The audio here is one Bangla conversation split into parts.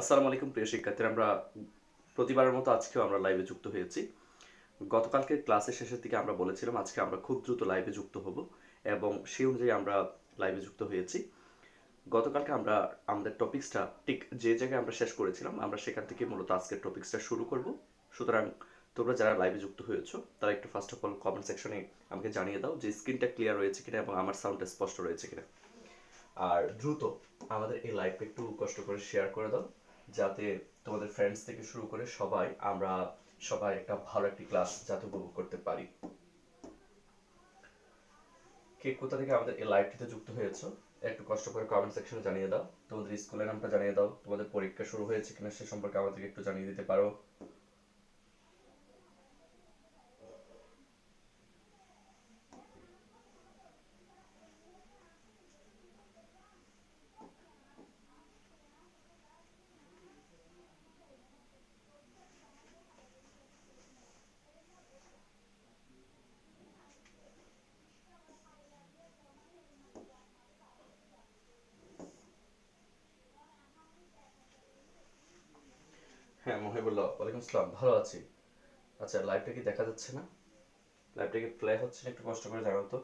আসসালামু আলাইকুম, প্রিয় শিক্ষার্থীরা। আমরা প্রতিবারের মতো আজকেও আমরা লাইভে যুক্ত হয়েছি। গতকালকে ক্লাসের শেষের দিকে আমরা বলেছিলাম, আজকে আমরা খুব দ্রুত লাইভে যুক্ত হব এবং সেই অনুযায়ী আমরা লাইভে যুক্ত হয়েছি। গতকালকে আমরা আমাদের টপিক্সটা ঠিক যে জায়গায় আমরা শেষ করেছিলাম, আমরা সেখান থেকে মূলত আজকের টপিক্সটা শুরু করব। সুতরাং তোমরা যারা লাইভে যুক্ত হয়েছো, তারা একটু ফার্স্ট অফ অল কমেন্ট সেকশনে আমাকে জানিয়ে দাও যে স্ক্রিনটা ক্লিয়ার রয়েছে কিনা এবং আমার সাউন্ডটা স্পষ্ট রয়েছে কিনা। আর দ্রুত আমাদের এই লাইভটা একটু কষ্ট করে শেয়ার করে দাও। যাতে তোমাদের ফ্রেন্ডস থেকে শুরু করে সবাই আমরা সবাই একটা ভালো একটি ক্লাস যাতে উপভোগ করতে পারি। কে কোথা থেকে আমাদের এই লাইভটিতে যুক্ত হয়েছো, একটু কষ্ট করে কমেন্ট সেকশনে জানিয়ে দাও। তোমাদের স্কুলের নামটা জানিয়ে দাও। তোমাদের পরীক্ষা শুরু হয়েছে কিনা সে সম্পর্কে আমাদেরকে একটু জানিয়ে দিতে পারো। হ্যাঁ মহিবুল্লাহ ওয়ালাইকুম আসসালাম, ভালো আছি। আচ্ছা লাইভটা কি দেখা যাচ্ছে না? লাইভটা কি প্লে হচ্ছে না? একটু কষ্ট করে জানাও তো।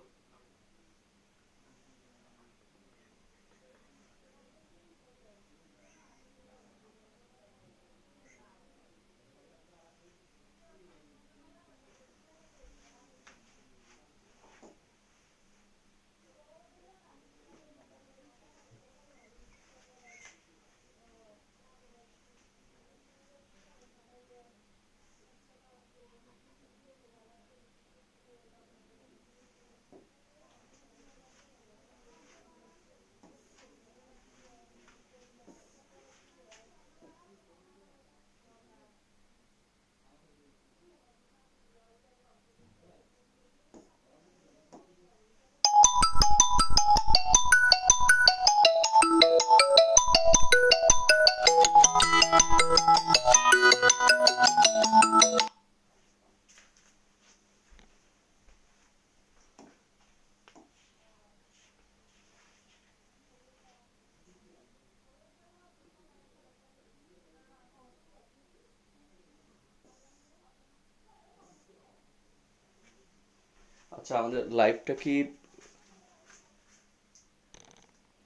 আচ্ছা আমাদের লাইভটা কি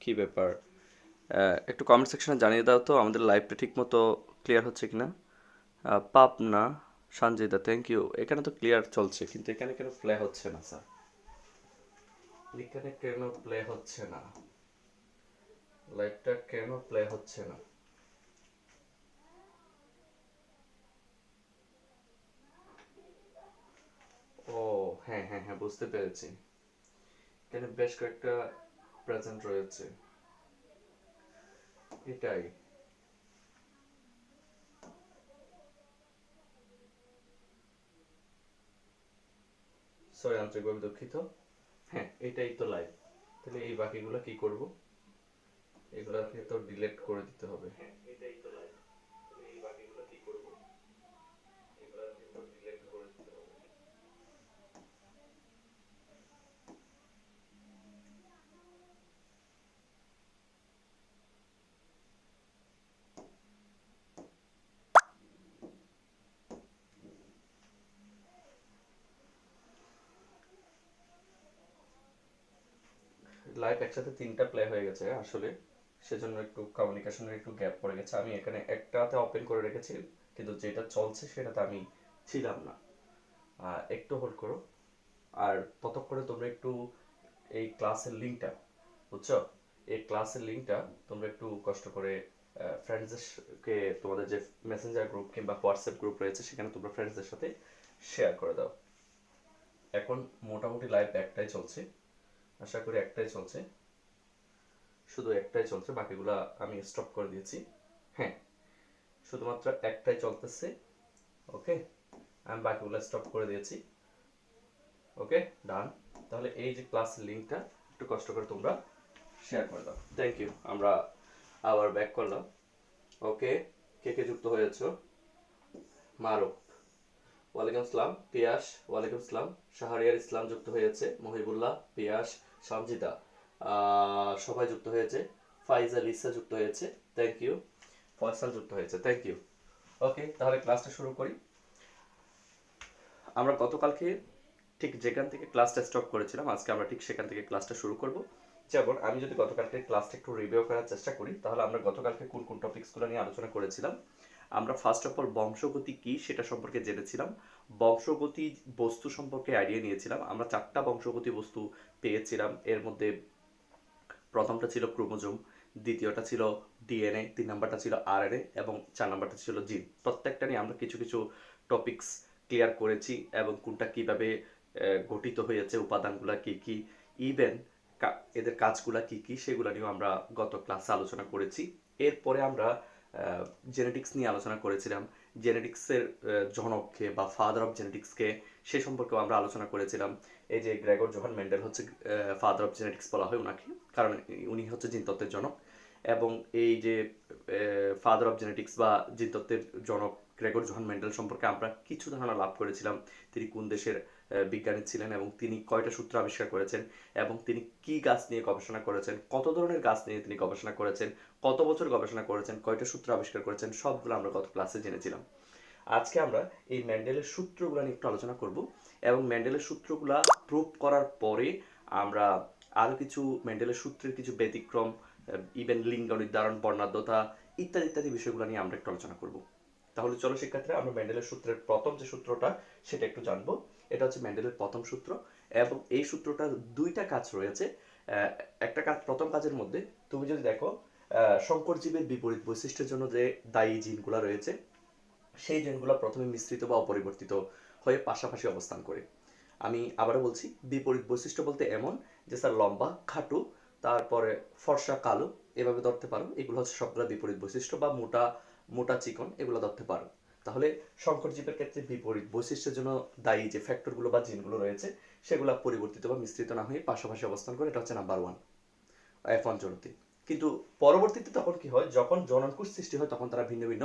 কি ব্যাপার? একটু কমেন্ট সেকশনে জানিয়ে দাও তো আমাদের লাইভটা ঠিক মতো ক্লিয়ার হচ্ছে কি কিনা? আহ, পাপনা সঞ্জয়দা থ্যাংক ইউ এখানে তো ক্লিয়ার চলছে কিন্তু এখানে কেন প্লে হচ্ছে না স্যার এখানে কেন প্লে হচ্ছে না? লাইভটা কেন প্লে হচ্ছে না? ও হ্যাঁ হ্যাঁ হ্যাঁ বুঝতে পেরেছি। এখানে বেশ কয়েকটা প্রেজেন্ট রয়েছে। এটাই। সরি আন্তরিকভাবে দুঃখিত। হ্যাঁ এটাই তো লাইভ তাহলে এই বাকিগুলো কি করব? এগুলাকে তো ডিলিট করে দিতে হবে এটাই তো লাইভ তাহলে এই বাকিগুলো কি করব এগুলাকে তো ডিলিট করে দিতে হবে লাইভ একসাথে তিনটা প্লে হয়ে গেছে আসলে। সেজন্য একটু কমিউনিকেশনের একটু গ্যাপ পড়ে গেছে। আমি এখানে একটাতে ওপেন করে রেখেছি, কিন্তু যেটা চলছে সেটাতে আমি ছিলাম না। একটু হোল্ড করো। আর ততক্ষণে তোমরা একটু এই ক্লাসের লিঙ্কটা বুঝছ? এই ক্লাসের লিঙ্কটা তোমরা একটু কষ্ট করে ফ্রেন্ডসদেরকে তোমাদের যে মেসেঞ্জার গ্রুপ কিংবা হোয়াটসঅ্যাপ গ্রুপ রয়েছে, সেখানে তোমরা ফ্রেন্ডসদের সাথে শেয়ার করে দাও। এখন মোটামুটি লাইভ একটাই চলছে। আশা করি একটাই চলছে। শুধু একটাই চলছে, বাকিগুলা আমি স্টপ করে দিয়েছি। হ্যাঁ শুধুমাত্র একটাই চলতেছে ওকে আমি বাকিগুলো স্টপ করে দিয়েছি ওকে ডান তাহলে এই যে ক্লাস লিঙ্কটা একটু কষ্ট করে তোমরা শেয়ার করে দাও। থ্যাংক ইউ আমরা আবার ব্যাক করলাম ওকে কে কে যুক্ত হয়েছো? মারুফ। ওয়ালাইকুম আসসালাম পিয়াস। ওয়ালাইকুম আসসালাম। শাহরিয়ার ইসলাম যুক্ত হয়েছে মহিবুল্লাহ পিয়াস আহ, সবাই যুক্ত হয়েছে ফাইজা লিসা যুক্ত হয়েছে থ্যাংক ইউ ফয়সাল যুক্ত হয়েছে থ্যাংক ইউ ওকে তাহলে ক্লাসটা শুরু করি। আমরা গতকালকে ঠিক যেখান থেকে ক্লাসটা স্টপ করেছিলাম আজকে আমরা ঠিক সেখান থেকে ক্লাসটা শুরু করব। যেমন আমি যদি গতকালকে ক্লাসটা একটু রিভিউ করার চেষ্টা করি তাহলে আমরা গতকালকে কোন কোন টপিকসগুলো নিয়ে আলোচনা করেছিলাম আমরা ফার্স্ট অফ অল বংশগতি কি সেটা সম্পর্কে জেনেছিলাম। বংশগতি বস্তু সম্পর্কে আইডিয়া নিয়েছিলাম। আমরা চারটা বংশগতি বস্তু পেয়েছিলাম। এর মধ্যে প্রথমটা ছিল ক্রোমোজোম, দ্বিতীয়টা ছিল ডিএনএ, তিন নাম্বারটা ছিল আরএনএ এবং চার নাম্বারটা ছিল জিন। প্রত্যেকটা নিয়ে আমরা কিছু কিছু টপিকস ক্লিয়ার করেছি এবং কোনটা কীভাবে গঠিত হয়েছে, উপাদানগুলো কি কি ইভেন এদের কাজগুলা কি কি, সেগুলো নিয়েও আমরা গত ক্লাসে আলোচনা করেছি। এরপরে আমরা জেনেটিক্স নিয়ে আলোচনা করেছিলাম। জেনেটিক্সের জনককে বা ফাদার অফ জেনেটিক্সকে সে সম্পর্কেও আমরা আলোচনা করেছিলাম। এই যে গ্রেগর জোহান মেন্ডেল হচ্ছে ফাদার অফ জেনেটিক্স বলা হয় ওনাকে কারণ উনি হচ্ছে জিনতত্ত্বের জনক। এবং এই যে ফাদার অফ জেনেটিক্স বা জিনতত্ত্বের জনক গ্রেগর জোহান মেন্ডেল সম্পর্কে আমরা কিছু ধারণা লাভ করেছিলাম। তিনি কোন দেশের বিজ্ঞানী ছিলেন এবং তিনি কয়টা সূত্র আবিষ্কার করেছেন এবং তিনি কি গাছ নিয়ে গবেষণা করেছেন, কত ধরনের গাছ নিয়ে তিনি গবেষণা করেছেন, কত বছর গবেষণা করেছেন, কয়টা সূত্র আবিষ্কার করেছেন, সবগুলো আমরা গত ক্লাসে জেনেছিলাম। আজকে আমরা এই ম্যান্ডেলের সূত্রগুলো নিয়ে একটু আলোচনা করব এবং ম্যান্ডেলের সূত্রগুলা প্রুভ করার পরে আমরা আরও কিছু ম্যান্ডেলের সূত্রের কিছু ব্যতিক্রম ইভেন লিঙ্গ নির্ধারণ, বর্ণাঢ্যতা ইত্যাদি ইত্যাদি বিষয়গুলো নিয়ে আমরা একটু আলোচনা করব। তাহলে চলো শিক্ষার্থীরা আমরা ম্যান্ডেলের সূত্রের প্রথম যে সূত্রটা, সেটা একটু জানব। এটা হচ্ছে ম্যান্ডেলের প্রথম সূত্র এবং এই সূত্রটার দুইটা কাজ রয়েছে। একটা কাজ, প্রথম কাজের মধ্যে তুমি যদি দেখো সংকর জীবের বিপরীত বৈশিষ্ট্যের জন্য যে দায়ী জিনগুলো রয়েছে, সেই জিনগুলো প্রথমে মিশ্রিত বা অপরিবর্তিত হয়ে পাশাপাশি অবস্থান করে। আমি আবারও বলছি, বিপরীত বৈশিষ্ট্য বলতে এমন যে স্যার লম্বা, খাটু তারপরে ফর্সা, কালো, এভাবে ধরতে পারো। এগুলো হচ্ছে সবগুলো বিপরীত বৈশিষ্ট্য বা মোটা মোটা চিকন, এগুলো ধরতে পারো। তাহলে সংকর জীবের ক্ষেত্রে বিপরীত বৈশিষ্ট্যের জন্য দায়ী যে ফ্যাক্টরগুলো বা জিনগুলো রয়েছে, সেগুলো পরিবর্তিত বা মিশ্রিত না হয়ে পাশাপাশি অবস্থান করে, এটা হচ্ছে নাম্বার ওয়ান এফ জনতি কিন্তু পরবর্তীতে তখন কি হয়, যখন জননকোষ সৃষ্টি হয়, তখন তারা ভিন্ন ভিন্ন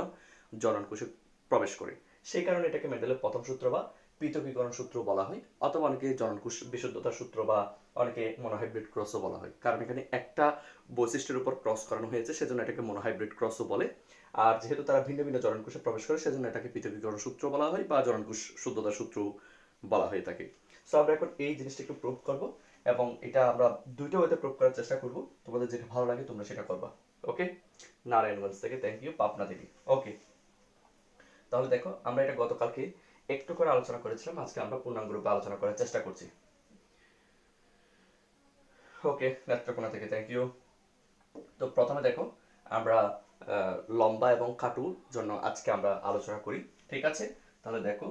জননকোষে প্রবেশ করে। সেই কারণে এটাকে মেন্ডেলের প্রথম সূত্র বা পৃথকীকরণ সূত্র বলা হয়, অথবা অনেকে জননকোষ বিশুদ্ধতার সূত্র বা অনেকে মনোহাইব্রিড ক্রসও বলা হয়। কারণ এখানে একটা বৈশিষ্ট্যের উপর ক্রস করানো হয়েছে, সেজন্য এটাকে মনোহাইব্রিড ক্রসও বলে। আর যেহেতু তারা ভিন্ন ভিন্ন জননকোষে প্রবেশ করে, সেজন্য এটাকে পৃথকীকরণ সূত্র বলা হয় বা জননকোষ শুদ্ধতার সূত্র বলা হয়ে থাকে সো আমরা এখন এই জিনিসটা একটু প্রুভ করব এবং এটা আমরা দুইটা ওয়েতে প্রুভ করার চেষ্টা করব। তোমাদের যেটা ভালো লাগে, তোমরা সেটা করবা। ওকে নারায়ণগঞ্জ থেকে। থ্যাংক ইউ পাবনা থেকে। ওকে তাহলে দেখো, আমরা এটা গতকালকে একটু করে আলোচনা করেছিলাম, আজকে আমরা পূর্ণাঙ্গ রূপে আলোচনা করার চেষ্টা করছি। ওকে নেত্রকোনা থেকে থ্যাংক ইউ তো প্রথমে দেখো, আমরা লম্বা এবং খাটুর জন্য আজকে আমরা আলোচনা করি, ঠিক আছে? তাহলে দেখো,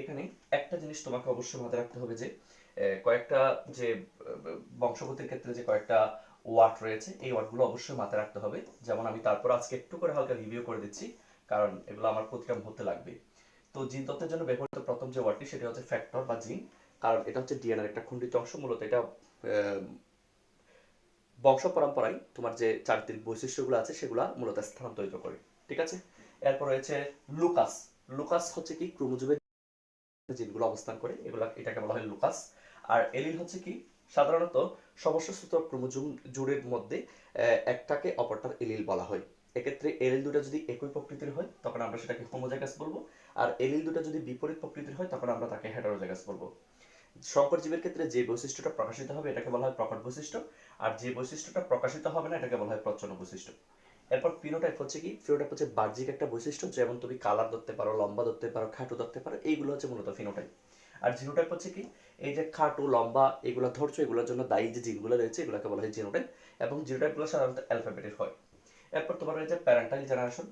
এখানে একটা জিনিস তোমাকে অবশ্যই মাথায় রাখতে হবে যে কয়েকটা যে বংশগতির ক্ষেত্রে যে কয়েকটা ওয়ার্ড রয়েছে, এই ওয়ার্ডগুলো অবশ্যই মাথায় রাখতে হবে। যেমন আমি তারপর আজকে একটু করে হালকা রিভিউ করে দিচ্ছি, কারণ এগুলো আমার প্রতিকাম হতে লাগবে। তো জিন তত্ত্বের জন্য ব্যবহৃত প্রথম যে ওয়ার্ডটি সেটা হচ্ছে ফ্যাক্টর বা জিন কারণ এটা হচ্ছে ডিএনএর একটা খণ্ডিত অংশ, মূলত এটা বংশ পরম্পরায় তোমার যে চারিত্রিক বৈশিষ্ট্যগুলো আছে সেগুলো মূলত স্থানান্তরিত করে, ঠিক আছে? এরপর রয়েছে লুকাস লুকাস হচ্ছে কি ক্রোমোজোমের জিনগুলো অবস্থান করে, এগুলা, এটাকে বলা হয় লুকাস আর এলিল হচ্ছে কি সাধারণত সমস্ত সূত্র ক্রোমোজোম জুড়ের মধ্যে একটাকে অপরটার এলিল বলা হয়। এক্ষেত্রে এলিল দুটো যদি একই প্রকৃতির হয়, তখন আমরা সেটাকে হোমোজাইগাস বলব। আর এলিল দুটো যদি বিপরীত প্রকৃতির হয়, তখন আমরা তাকে হেটারোজাইগাস বলব। সংকর জীবের ক্ষেত্রে যে বৈশিষ্ট্যটা প্রকাশিত হবে, এটাকে বলা হয় প্রকট বৈশিষ্ট্য, আর যে বৈশিষ্ট্যটা প্রকাশিত হবে না, এটাকে বলা হয় প্রচ্ছন্ন বৈশিষ্ট্য। এরপর ফিনোটাইপ হচ্ছে কি? ফিনোটাইপ হচ্ছে বাহ্যিক একটা বৈশিষ্ট্য, যেমন তুমি কালার ধরতে পারো, লম্বা ধরতে পারো, খাটো ধরতে পারো, এইগুলো হচ্ছে মূলত ফিনোটাইপ আর জিনোটাইপ হচ্ছে কি? এই যে খাটো, লম্বা, এগুলো ধরছো, এগুলোর জন্য দায়ী যে জিনগুলো রয়েছে, এগুলোকে বলা হয় জিনোটাইপ এবং জিনোটাইপগুলো সাধারণত অ্যালফাবেটের হয়। এরপর তোমার রয়েছে প্যারেন্টাল জেনারেশন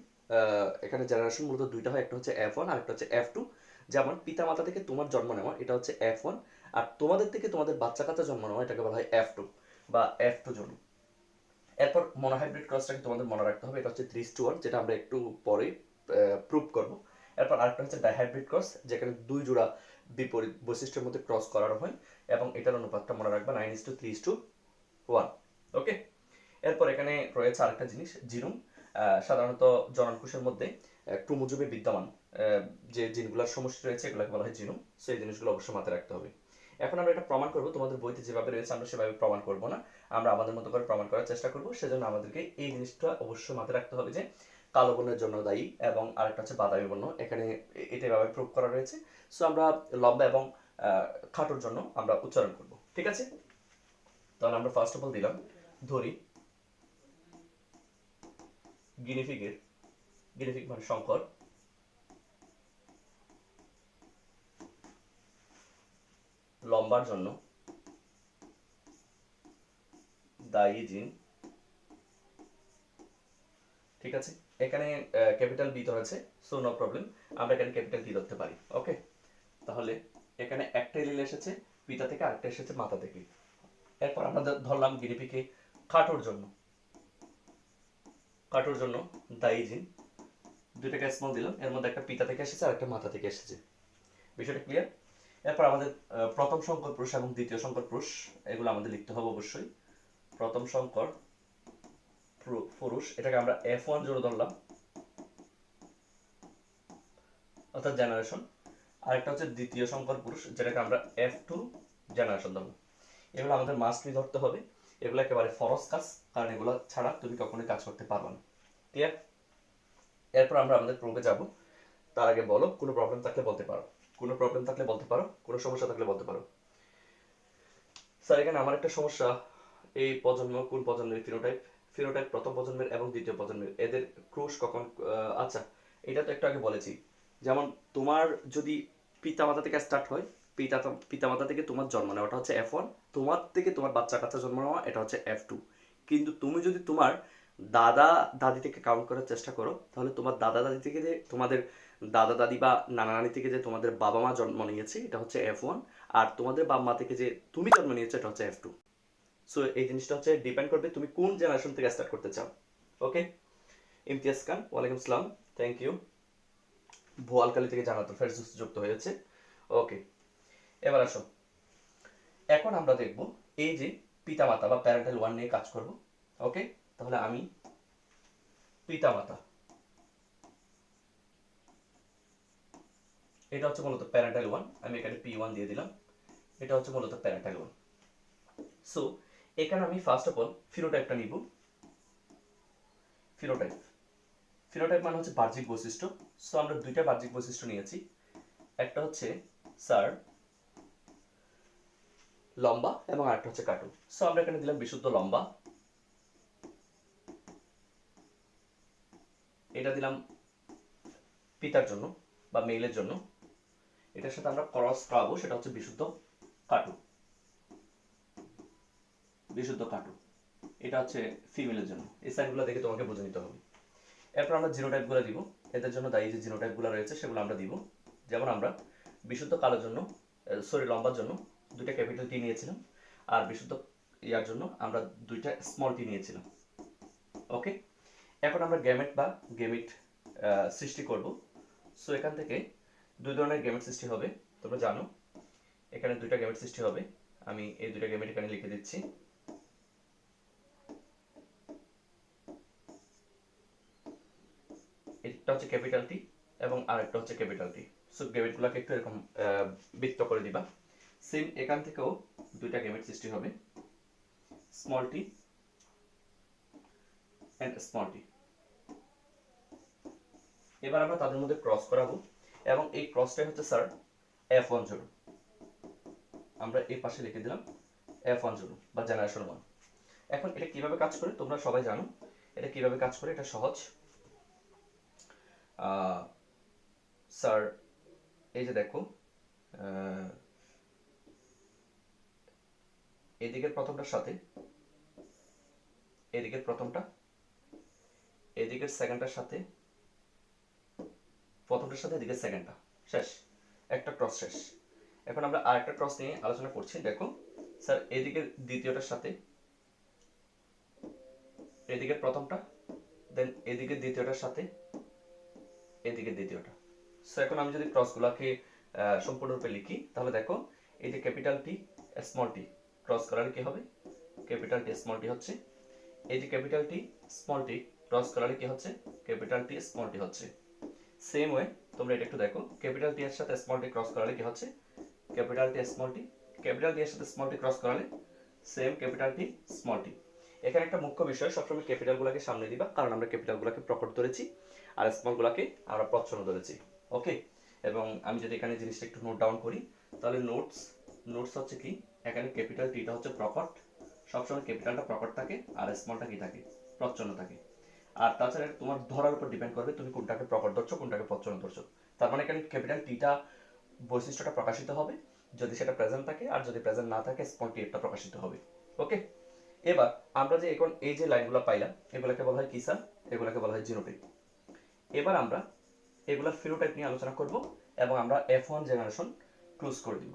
এখানে জেনারেশন মূলত দুইটা হয় একটা হচ্ছে এফ ওয়ান আর একটা হচ্ছে এফ টু যেমন পিতা মাতা থেকে তোমার জন্ম নেওয়া এটা হচ্ছে এফ ওয়ান আর তোমাদের থেকে তোমাদের বাচ্চা কাচ্চা জন্ম নেওয়া এটাকে বলা হয় এফ টু বা এফ টু জন্ম এরপর মনোহাইব্রিড ক্রসটাকে তোমাদের মনে রাখতে হবে এটা হচ্ছে থ্রি টু ওয়ান যেটা আমরা একটু পরে প্রুভ করব। এরপর আরেকটা হচ্ছে ডাইহাইব্রিড ক্রস যেখানে দুই জোড়া বিপরীত বৈশিষ্ট্যের মধ্যে ক্রস করানো হয় এবং এটার অনুপাতটা মনে রাখবা nine is two three is two one okay এরপর এখানে রয়েছে আরেকটা জিনিস আহ, সাধারণত জননকোষের মধ্যে ক্রোমোজোমে বিদ্যমান যে জিনগুলোর সমষ্টি রয়েছে, এগুলোকে বলা হয় জিনুম। সেই জিনিসগুলো অবশ্যই মাথায় রাখতে হবে। এখন আমরা এটা প্রমাণ করব। তোমাদের বইতে যেভাবে রয়েছে, আমরা সেভাবে প্রমাণ করব না। আমরা আমাদের মতো করে প্রমাণ করার চেষ্টা করব। সেজন্য আমাদেরকে এই জিনিসটা অবশ্যই মাথায় রাখতে হবে যে, কালো বর্ণের জন্য দায়ী এবং আরেকটা হচ্ছে বাদামি বর্ণ। এখানে এটা এভাবে প্রুভ করা রয়েছে। সো আমরা লম্বা এবং খাটোর জন্য আমরা উচ্চারণ করব। ঠিক আছে? তাহলে আমরা ফার্স্ট অফ অল দিলাম, ধরি। গিনিফিকের গিনিফিক মানে শঙ্কর। লম্বার জন্য। দায়ী জিন। ঠিক আছে? এখানে ক্যাপিটাল বি ধরেছে সো নো প্রবলেম আমরা এখানে ক্যাপিটাল ডি ধরতে পারি ওকে তাহলে এখানে একটা লিল এসেছে, পিতা থেকে আরেকটা এসেছে মাথা থেকে। এরপর আমরা ধরলাম গিরিপিকে খাটোর জন্য। কাটোর জন্য দায়ী জিন। দুইটাকে স্মল দিলাম, এর মধ্যে একটা পিতা থেকে এসেছে আর একটা মাথা থেকে এসেছে। বিষয়টা ক্লিয়ার এরপর আমাদের প্রথম সংকর পুরুষ এবং দ্বিতীয় সংকর পুরুষ, এগুলো আমাদের লিখতে হবে অবশ্যই। প্রথম সংকর পুরুষ, এটাকে আমরা এফ ওয়ান জোড়ো ধরলাম। অর্থাৎ জেনারেশন আরেকটা হচ্ছে দ্বিতীয় সংকর পুরুষ, যেটাকে আমরা এফ টু জেনারেশন ধরবো। এগুলো আমাদের মাস্ট বি ধরতে হবে। এগুলো একেবারে ফরস কাজ, কারণ এগুলো ছাড়া তুমি কখনোই কাজ করতে পারবে না। ক্লিয়ার এরপর আমরা আমাদের প্রোবে যাব। তার আগে বলো, কোনো প্রবলেম থাকলে বলতে পারো। কোনো প্রবলেম থাকলে বলতে পারো, কোনো সমস্যা থাকলে বলতে পারো। স্যার এখানে আমার একটা সমস্যা। এই প্রজন্ম, কোন প্রজন্মের ফিনোটাইপ ফিনোটাইপ প্রথম প্রজন্মের এবং দ্বিতীয় প্রজন্মের। এদের ক্রুশ কখন আচ্ছা এটা তো একটু আগে বলেছি। যেমন তোমার যদি পিতা মাতা থেকে স্টার্ট হয় পিতা পিতামাতা থেকে তোমার জন্ম নেওয়া ওটা হচ্ছে এফ ওয়ান তোমার থেকে তোমার বাচ্চা কাচ্চা জন্ম নেওয়া এটা হচ্ছে এফ টু কিন্তু তুমি যদি তোমার দাদা, দাদি থেকে কাউন্ট করার চেষ্টা করো, তাহলে তোমার দাদা, দাদি থেকে যে তোমাদের দাদা, দাদি বা নানা, নানি থেকে যে তোমাদের বাবা মা জন্ম নিয়েছে, এটা হচ্ছে এফ ওয়ান আর তোমাদের বাবা মা থেকে যে তুমি জন্ম নিয়েছো, এটা হচ্ছে এফ টু সো এই জিনিসটা হচ্ছে ডিপেন্ড করবে তুমি কোন জেনারেশন থেকে স্টার্ট করতে চাও। ওকে ইমতিয়াজ খান, ওয়ালাইকুম আসসালাম থ্যাংক ইউ ভোয়ালকালি থেকে জানাতো ফেরজুস যুক্ত হয়েছে। ওকে এবার আসো। এখন আমরা দেখব এই যে পিতামাতা বা প্যারেন্টাল ওয়ান নিয়ে কাজ করব ওকে তাহলে আমি পিতামাতা। এটা হচ্ছে মূলত প্যারেন্টাল ওয়ান আমি এখানে পি ওয়ান দিয়ে দিলাম। এটা হচ্ছে মূলত প্যারেন্টাল ওয়ান সো এখানে আমি ফার্স্ট অফ অল ফিনোটাইপটা নিব। ফিনোটাইপ ফিনোটাইপ মানে হচ্ছে বাহ্যিক বৈশিষ্ট্য। সো আমরা দুইটা বাহ্যিক বৈশিষ্ট্য নিয়েছি। একটা হচ্ছে স্যার লম্বা এবং আরেকটা হচ্ছে কাটু সো আমরা এখানে দিলাম বিশুদ্ধ লম্বা। এটা দিলাম পিতার জন্য বা মেইলের জন্য। এটার সাথে আমরা ক্রস করাবো, সেটা হচ্ছে বিশুদ্ধ কাটু বিশুদ্ধ কাটু এটা হচ্ছে ফিমেলের জন্য। এই সাইনগুলো দেখে তোমাকে বুঝে নিতে হবে। এরপর আমরা জিরো টাইপগুলো দিব। এদের জন্য দায়ী যে জিরো টাইপগুলো রয়েছে, সেগুলো আমরা দিব। যেমন আমরা বিশুদ্ধ কালোর জন্য সরি লম্বার জন্য দুইটা ক্যাপিটাল টি নিয়েছিলাম, আর বিশুদ্ধ ইয়ার জন্য আমরা দুইটা স্মল টি নিয়েছিলাম। ওকে এখন আমরা গ্যামেট বা গেমিট সৃষ্টি করব। সো এখান থেকে দুই ধরনের গেমেট সৃষ্টি হবে, তোমরা জানো। এখানে দুইটা গেমেট সৃষ্টি হবে। আমি এই দুইটা গেমেট এখানে লিখে দিচ্ছি। একটা হচ্ছে ক্যাপিটাল টি এবং আরেকটা হচ্ছে ক্যাপিটাল টি সো গেমেটগুলোকে একটু এরকম বৃত্ত করে দিবা। সেম এখান থেকেও দুইটা গেমেট সৃষ্টি হবে। Small T and small T এবার আমরা তাদের মধ্যে ক্রস করাবো এবং এই ক্রসটাই হচ্ছে স্যার এফ ওয়ান জোড়ো আমরা এই পাশে লিখে দিলাম এফ ওয়ান জোড়ো বা জেনারেশন ওয়ান এখন এটা কীভাবে কাজ করে তোমরা সবাই জানো। এটা কীভাবে কাজ করে এটা সহজ। স্যার এই যে দেখো এদিকের প্রথমটার সাথে, এদিকের প্রথমটা, এদিকের সেকেন্ডটার সাথে, প্রথমটার সাথে, এদিকের সেকেন্ডটা শেষ, একটা ক্রস শেষ। এখন আমরা আরেকটা ক্রস নিয়ে আলোচনা করছি। দেখো স্যার এদিকের দ্বিতীয়টার সাথে, এদিকের প্রথমটা দেন এদিকের দ্বিতীয়টার সাথে এদিকে দ্বিতীয়টা। সো এখন আমি যদি ক্রসগুলোকে সম্পূর্ণরূপে লিখি, তাহলে দেখো, এই যে capital T small T cross করালে কি হবে? ক্যাপিটাল টি স্মল টি হচ্ছে। এই যে capital T small T cross করালে কি হচ্ছে? ক্যাপিটাল টি স্মল টি হচ্ছে। সেম ওয়ে তোমরা এটা একটু দেখো। ক্যাপিটাল টি এর সাথে স্মল টি ক্রস করালে কি হচ্ছে? Capital T small T capital T এর সাথে স্মল টি ক্রস করালে same capital T small T এখানে একটা মুখ্য বিষয়, সবসময় ক্যাপিটালগুলোকে সামনে দিবা, কারণ আমরা ক্যাপিটালগুলোকে প্রকট ধরেছি, আর স্মলগুলোকে আমরা প্রচ্ছন্ন ধরেছি। ওকে এবং আমি যদি এখানে জিনিসটা একটু নোট ডাউন করি, তাহলে নোটস নোটস হচ্ছে কি? এখানে ক্যাপিটাল টিটা হচ্ছে প্রকট সবসময় ক্যাপিটালটা প্রকট থাকে আর স্মলটা কি থাকে? প্রচ্ছন্ন থাকে। আর তাছাড়া তোমার ধরার উপর ডিপেন্ড করবে তুমি কোনটাকে প্রকট ধরছো, কোনটাকে প্রচ্ছন্ন ধরছো। তার মানে এখানে ক্যাপিটাল টিটা বৈশিষ্ট্যটা প্রকাশিত হবে। যদি সেটা প্রেজেন্ট থাকে আর যদি প্রেজেন্ট না থাকে স্মল টি একটা প্রকাশিত হবে। ওকে এবার আমরা যে এখন এই যে লাইনগুলো পাইলাম, এগুলোকে বলা হয় কিসা এগুলোকে বলা হয় জিনোটাইপ এবার আমরা এগুলোর ফিনোটাইপ নিয়ে আলোচনা করব এবং আমরা এফ ওয়ান জেনারেশন ক্লোজ করে দিব।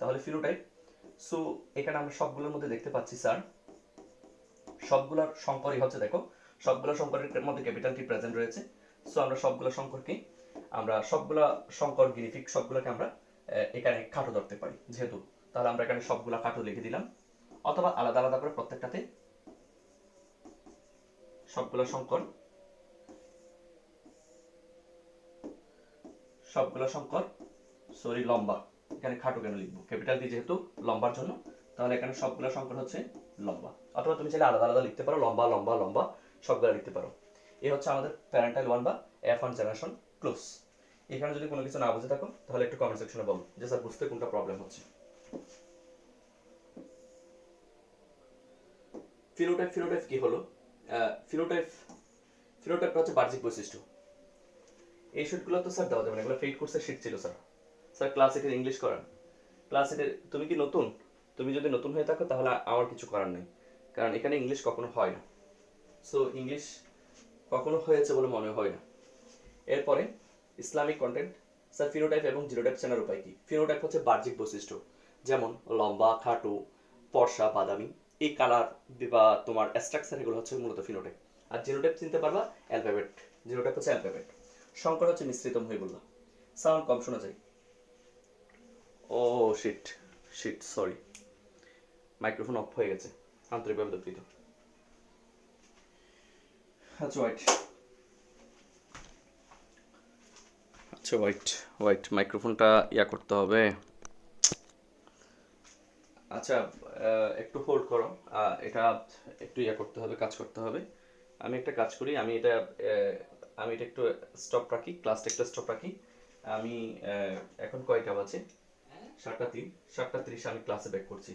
তাহলে ফিনোটাইপ সো এখানে আমরা সবগুলোর মধ্যে দেখতে পাচ্ছি স্যার সবগুলোর সংকরই হচ্ছে, দেখো, সবগুলো সংকরের মধ্যে ক্যাপিটাল টি প্রেজেন্ট রয়েছে। সো আমরা সবগুলো সংকরকে আমরা সবগুলা সংকর গিনিফিক সবগুলোকে আমরা এখানে খাটো ধরতে পারি, যেহেতু। তাহলে আমরা এখানে সবগুলা খাটো লিখে দিলাম। অথবা আলাদা আলাদা করে প্রত্যেকটাতে সবগুলো সংকর সবগুলো সংকর সরি লম্বা। এখানে খাটো কেন লিখব? ক্যাপিটাল দিয়ে যেহেতু লম্বার জন্য, তাহলে এখানে সবগুলো সংকর হচ্ছে লম্বা। অথবা তুমি চাইলে আলাদা আলাদা লিখতে পারো, লম্বা লম্বা লম্বা, সবগুলো লিখতে পারো। এই হচ্ছে আমাদের প্যারেন্টাইল ওয়ান বা এফ ওয়ান জেনারেশন ক্লোজ এখানে যদি কোনো কিছু না বুঝে থাকো, তাহলে একটু কমেন্ট সেকশনে বলো যে, স্যার, বুঝতে কোনটা প্রবলেম হচ্ছে? ফিনোটাইপ ফিনোটাইপ কি হলো? ফিনোটাইপ ফিনোটাইপটা হচ্ছে বাহ্যিক বৈশিষ্ট্য। এই শিটগুলো তো, স্যার, দেওয়া যাবে না। এগুলো ফেইড কোর্সের শিট ছিল, স্যার। স্যার ক্লাস এইটের ইংলিশ করান। ক্লাস এইটের তুমি কি নতুন? তুমি যদি নতুন হয়ে থাকো, তাহলে আমার কিছু করার নেই। কারণ এখানে ইংলিশ কখনো হয় না। সো ইংলিশ কখনো হয়েছে বলে মনে হয় না। এরপরে ইসলামিক কন্টেন্ট স্যার ফিনোটাইপ এবং জিরোটাইপ চেনার উপায় কি? ফিনোটাইপ হচ্ছে বাহ্যিক বৈশিষ্ট্য। যেমন লম্বা, খাটো, ফর্সা, বাদামি। এই কালার বা তোমার স্ট্রাকচার এগুলো হচ্ছে মূলত ফিনোটাইপ আর জিরোটাইপ চিনতে পারবা অ্যালফাবেট জিরোটাইপ হচ্ছে অ্যালফাবেট সংকর হচ্ছে মিশ্রিত মহিবুল্লাহ। সাউন্ড কম শোনা যায়। ও shit shit sorry microphone off হয়ে গেছে। আন্তরিকভাবে দুঃখিত আচ্ছা ওয়াইট আচ্ছা ওয়াইট ওয়াইট মাইক্রোফোনটা ইয়া করতে হবে। আচ্ছা একটু হোল্ড করো। এটা একটু ইয়া করতে হবে কাজ করতে হবে। আমি একটা কাজ করি আমি এটা আমি এটা একটু স্টপ রাখি ক্লাসটা একটু স্টপ রাখি। আমি এখন কয়টা বাজে? সাতটা তিন সাতটা তিরিশে আমি ক্লাসে ব্যাক করছি।